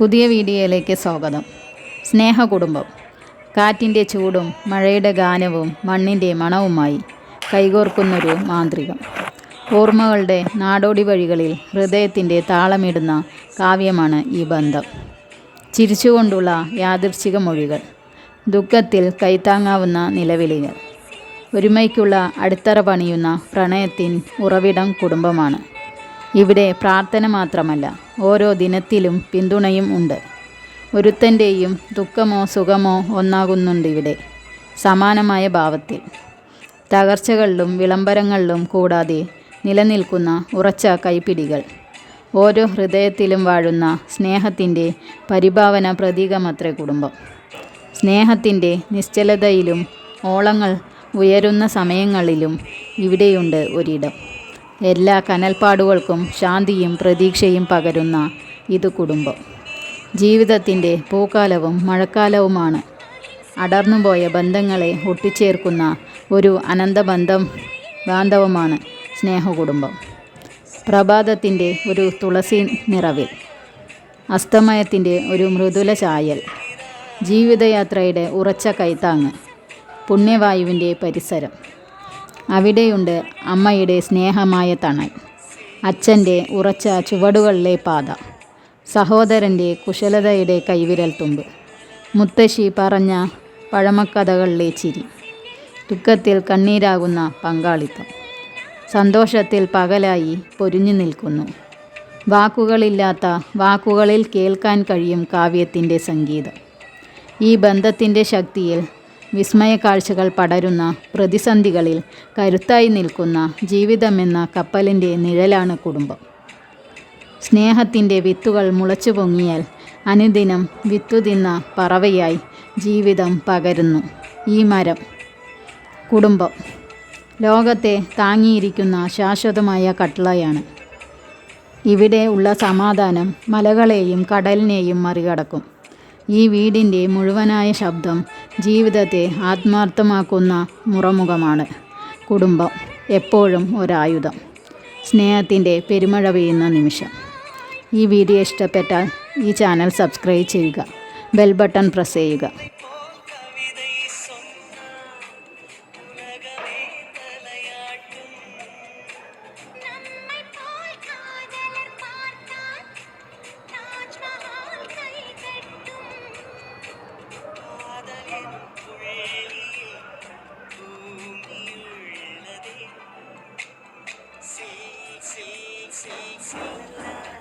പുതിയ വീഡിയോയിലേക്ക് സ്വാഗതം. സ്നേഹ കുടുംബം കാറ്റിന്റെ ചൂടും മഴയുടെ ഗാനവും മണ്ണിന്റെ മണവുമായി കൈകോർക്കുന്നൊരു മാന്ത്രികം. ഓർമ്മകളുടെ നാടോടി വഴികളിൽ ഹൃദയത്തിന്റെ താളമിടുന്ന കാവ്യമാണ് ഈ ബന്ധം. ചിരിച്ചുകൊണ്ടുള്ള യാദൃച്ഛിക മൊഴികൾ. ദുഃഖത്തിൽ കൈത്താങ്ങാവുന്ന നിലവിളികൾ. ഒരുമയ്ക്കുള്ള അടിത്തറ പണിയുന്ന പ്രണയത്തിൻ ഉറവിടം കുടുംബമാണ്. ഇവിടെ പ്രാർത്ഥന മാത്രമല്ല ഓരോ ദിനത്തിലും പിന്തുണയും ഉണ്ട്. ഒരുത്തന്റെയും ദുഃഖമോ സുഖമോ ഒന്നാകുന്നുണ്ട് ഇവിടെ സമാനമായ ഭാവത്തിൽ. തകർച്ചകളിലും വിളംബരങ്ങളിലും കൂടാതെ നിലനിൽക്കുന്ന ഉറച്ച കൈപ്പിടികൾ. ഓരോ ഹൃദയത്തിലും വാഴുന്ന സ്നേഹത്തിന്റെ പരിഭാവന പ്രതീകമത്രേ കുടുംബം. സ്നേഹത്തിന്റെ നിശ്ചലതയിലും ഓളങ്ങൾ ഉയരുന്ന സമയങ്ങളിലും ഇവിടെയുണ്ട് ഒരിടം. എല്ലാ കനൽപ്പാടുകൾക്കും ശാന്തിയും പ്രതീക്ഷയും പകരുന്ന ഇത് കുടുംബം. ജീവിതത്തിന്റെ പൂക്കാലവും മഴക്കാലവുമാണ്. അടർന്നുപോയ ബന്ധങ്ങളെ ഒട്ടിച്ചേർക്കുന്ന ഒരു അനന്തബന്ധം ബാന്ധവമാണ് സ്നേഹകുടുംബം. പ്രഭാതത്തിന്റെ ഒരു തുളസി നിറവിൽ. അസ്തമയത്തിന്റെ ഒരു മൃദുല ചായൽ. ജീവിതയാത്രയുടെ ഉറച്ച കൈത്താങ്ങ്. പുണ്യവായുവിന്റെ പരിസരം. അവിടെയുണ്ട് അമ്മയുടെ സ്നേഹമായ തണൽ. അച്ഛന്റെ ഉറച്ച ചുവടുകളിലെ പാത. സഹോദരന്റെ കുശലതയുടെ കൈവിരൽ തുമ്പ്. മുത്തശ്ശി പറഞ്ഞ പഴമക്കഥകളിലെ ചിരി. ദുഃഖത്തിൽ കണ്ണീരാകുന്ന പങ്കാളിത്തം. സന്തോഷത്തിൽ പകലായി പൊരിഞ്ഞു നിൽക്കുന്നു. വാക്കുകളില്ലാത്ത വാക്കുകളിൽ കേൾക്കാൻ കഴിയും കാവ്യത്തിന്റെ സംഗീതം. ഈ ബന്ധത്തിന്റെ ശക്തിയിൽ വിസ്മയ കാഴ്ചകൾ പടരുന്ന പ്രതിസന്ധികളിൽ കരുത്തായി നിൽക്കുന്ന ജീവിതമെന്ന കപ്പലിന്റെ നിഴലാണ് കുടുംബം. സ്നേഹത്തിന്റെ വിത്തുകൾ മുളച്ചു പൊങ്ങിയാൽ അനുദിനം വിത്തു തിന്ന പറവയായി ജീവിതം പകരുന്നു ഈ മരം. കുടുംബം. ലോകത്തെ താങ്ങിയിരിക്കുന്ന ശാശ്വതമായ കട്ടളയാണ്. ഇവിടെ ഉള്ള സമാധാനം മലകളെയും കടലിനെയും മറികടക്കും. ഈ വീടിന്റെ മുഴുവനായ ശബ്ദം ജീവിതത്തെ ആത്മാർത്ഥമാക്കുന്ന മുറമുഖമാണ് കുടുംബം എപ്പോഴും ഒരായുധം. സ്നേഹത്തിന്റെ പെരുമഴ പെയ്യുന്ന നിമിഷം. ഈ വീഡിയോ ഇഷ്ടപ്പെട്ടാൽ ഈ ചാനൽ സബ്സ്ക്രൈബ് ചെയ്യുക. ബെൽ ബട്ടൺ പ്രസ് ചെയ്യുക. seek the light.